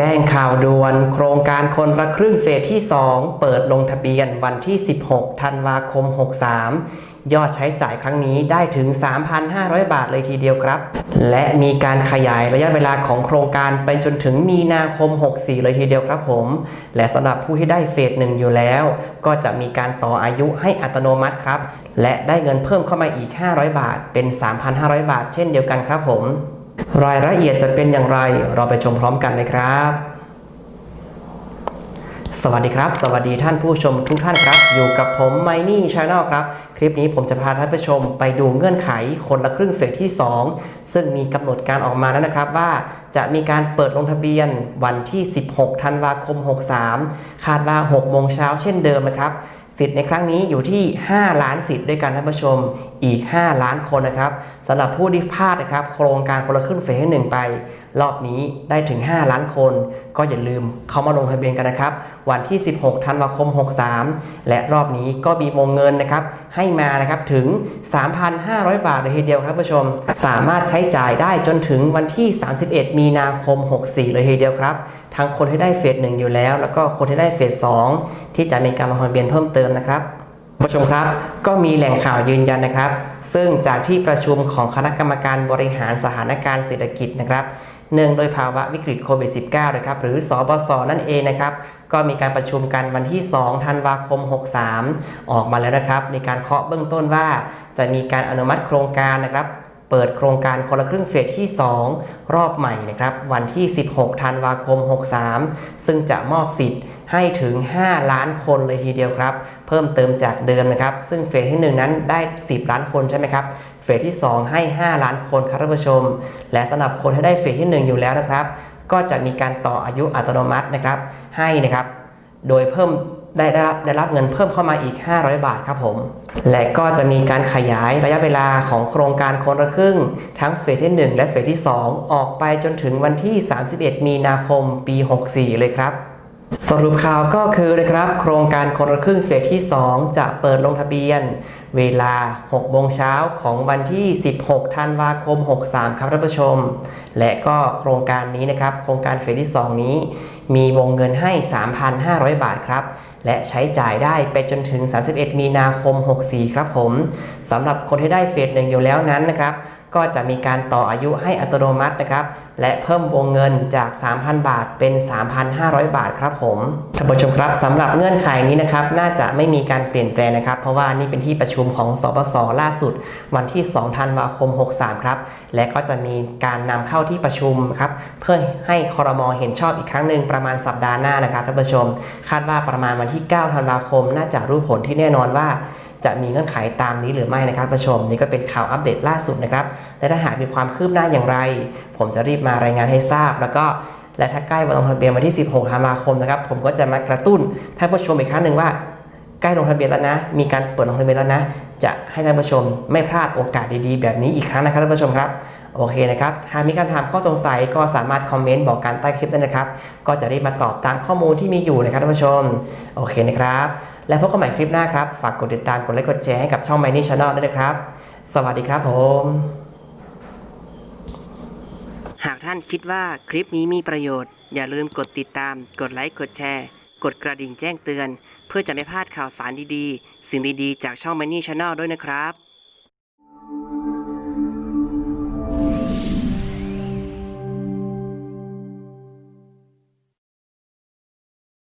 จ้งข่าวด่วน โครงการคนละครึ่งเฟสที่ 2 เปิดลงทะเบียนวันที่ 16 ธันวาคม 63 ยอดใช้จ่ายครั้งนี้ได้ถึง 3,500 บาทเลยทีเดียวครับ และมีการขยายระยะเวลาของโครงการไปจนถึงมีนาคม 64 เลยทีเดียวครับผม และสำหรับผู้ที่ได้เฟสหนึ่งอยู่แล้ว ก็จะมีการต่ออายุให้อัตโนมัติครับ และได้เงินเพิ่มเข้ามาอีก 500 บาท เป็น 3,500 บาท เช่นเดียวกันครับผม รายละเอียดจะเป็นอย่างไร เราไปชมพร้อมกันเลยครับ สวัสดีครับ สวัสดีท่านผู้ชมทุกท่านครับ อยู่กับผมไมนี่ชาแนลครับ คลิปนี้ผมจะพาท่านผู้ชมไปดูเงื่อนไขคนละครึ่งเฟสที่ 2 ซึ่งมีกำหนดการออกมาแล้วนะครับว่าจะมีการเปิดลงทะเบียนวันที่ 16 ธันวาคม 63 คาดว่า 6 โมงเช้าเช่นเดิมนะครับ สิทธิ์ในครั้งนี้อยู่ที่ 5 ล้านสิทธิ์ด้วยกันท่านผู้ชมอีก 5 ล้านคนนะครับสำหรับผู้ที่พลาดนะครับ โครงการคนละครึ่งเฟสที่หนึ่งไป รอบนี้ได้ถึง 5 ล้านคน ก็อย่าลืมเข้ามาลงทะเบียนกันนะครับ วันที่ 16 ธันวาคม 63 และรอบนี้ก็มีวงเงินนะครับ ให้มานะครับถึง 3,500 บาทเลยทีเดียวครับผู้ชม สามารถใช้จ่ายได้จนถึงวันที่ 31 มีนาคม 64 เลยทีเดียวครับ ทั้งคนที่ได้เฟสหนึ่งอยู่แล้ว แล้วก็คนที่ได้เฟส2ที่จะมีการลงทะเบียนเพิ่มเติมนะครับผู้ชมครับก็มีแหล่งข่าวยืนยันนะครับ ซึ่งจากที่ประชุมของคณะกรรมการบริหารสถานการณ์เศรษฐกิจนะครับ เนื่องโดยภาวะวิกฤตโควิด -19 นะครับหรือสบศนั่นเองนะครับก็มีการประชุมกันวันที่ 2 ธันวาคม 63 ออกมาแล้วนะครับ ในการเคาะเบื้องต้นว่าจะมีการอนุมัติโครงการนะครับ เปิดโครงการคนละครึ่งเฟสที่ 2 รอบใหม่นะครับวันที่ 16 ธันวาคม 63 ซึ่งจะมอบสิทธิ์ให้ถึง 5 ล้านคนเลยทีเดียวครับ เพิ่มเติมจากเดิมนะครับ ซึ่งเฟสที่ 1 นั้นได้ 10 ล้านคนใช่ไหมครับเฟสที่ 2 ให้ 5 ล้านคนครับท่านผู้ชม และสำหรับคนที่ได้เฟสที่ 1 อยู่แล้วนะครับ ก็จะมีการต่ออายุอัตโนมัตินะครับให้นะครับ โดยเพิ่ม ได้ได้รับได้รับเงินเพิ่มเข้ามาอีก 500 บาทครับผม และก็จะมีการขยายระยะเวลาของโครงการคนละครึ่ง ทั้งเฟสที่ 1 และเฟสที่ 2 ออกไปจนถึงวันที่ 31 มีนาคมปี 64 เลยครับ สรุปข่าวก็คือนะครับ โครงการคนละครึ่งเฟสที่ 2 จะเปิดลงทะเบียน เวลา 6 โมงเช้าของวันที่ 16 ธันวาคม 63 ครับท่านผู้ชม และก็โครงการนี้นะครับ โครงการเฟสที่ 2 นี้ มีวงเงินให้ 3,500 บาทครับ และใช้จ่ายได้ไปจนถึง 31 มีนาคม 64 ครับผมสำหรับคนที่ได้เฟสหนึ่งอยู่แล้วนั้นนะครับ ก็จะมีการต่ออายุให้อัตโนมัตินะครับ และเพิ่มวงเงินจาก 3,000 บาทเป็น 3,500 บาทครับผมท่านผู้ชมครับสำหรับเงื่อนไขนี้นะครับ น่าจะไม่มีการเปลี่ยนแปลงนะครับ เพราะว่านี่เป็นที่ประชุมของสปสล่าสุด วันที่ 2 ธันวาคม 63 ครับ และก็จะมีการนำเข้าที่ประชุมครับ เพื่อให้คอรมอเห็นชอบอีกครั้งหนึ่งประมาณสัปดาห์หน้านะครับท่านผู้ชม คาดว่าประมาณวันที่ 9 ธันวาคม น่าจะรู้ผลที่แน่นอนว่า จะมีเงื่อนไขตามนี้หรือไม่นะครับผู้ชม นี่ก็เป็นข่าวอัปเดตล่าสุดนะครับและถ้าหากมีความคืบหน้าอย่างไร ผมจะรีบมารายงานให้ทราบ แล้วก็และถ้าใกล้วันลงทะเบียนวันที่ 16ธันวาคมนะครับผมก็จะมากระตุ้นท่านผู้ชมอีกครั้งหนึ่งว่าใกล้ลงทะเบียนแล้วนะ มีการเปิดลงทะเบียนแล้วนะ จะให้ท่านผู้ชมไม่พลาดโอกาสดีๆ แบบนี้อีกครั้งนะครับท่านผู้ชมครับ โอเคนะครับ หากมีการถามข้อสงสัยก็สามารถคอมเมนต์บอกกันใต้คลิปได้นะครับ ก็จะรีบมาตอบตามข้อมูลที่มีอยู่นะครับท่านผู้ชม โอเคนะครับ และพบกันใหม่คลิปหน้าครับ ฝากกดติดตาม กดไลค์ กดแชร์ให้กับช่อง m i n y Channel ด้วยนะครับ สวัสดีครับผม หากท่านคิดว่าคลิปนี้มีประโยชน์ อย่าลืมกดติดตาม กดไลค์ กดแชร์ กดกระดิ่งแจ้งเตือน เพื่อจะไม่พลาดข่าวสารดีๆ สิ่งดีๆ จากช่อง m i n y Channel ด้วยนะครับ